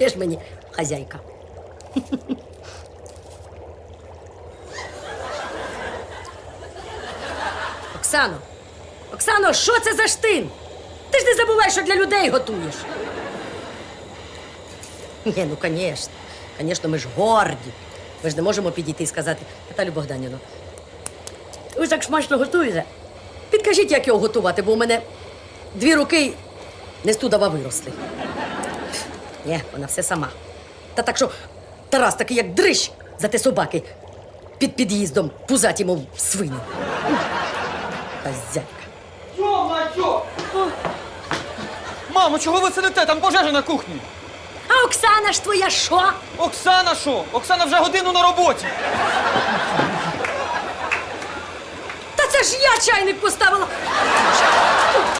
Ти ж мені хазяйка. Оксано, Оксано, що це за штин? Ти ж не забувай, що для людей готуєш. Ні, ну звісно. Звісно, ми ж горді. Ми ж не можемо підійти і сказати, Наталю Богданівну, ви так смачно готуєте. Підкажіть, як його готувати, бо у мене дві руки не з тудова виросли. Ні, вона все сама. Та так що Тарас такий, як дрищ за те собаки під під'їздом пузаті, мов свині. Хазяйка. Йо-майо! Мамо, чого ви сидите? Там пожежа на кухні. А Оксана ж твоя що? Оксана що? Оксана вже годину на роботі. Та це ж я чайник поставила.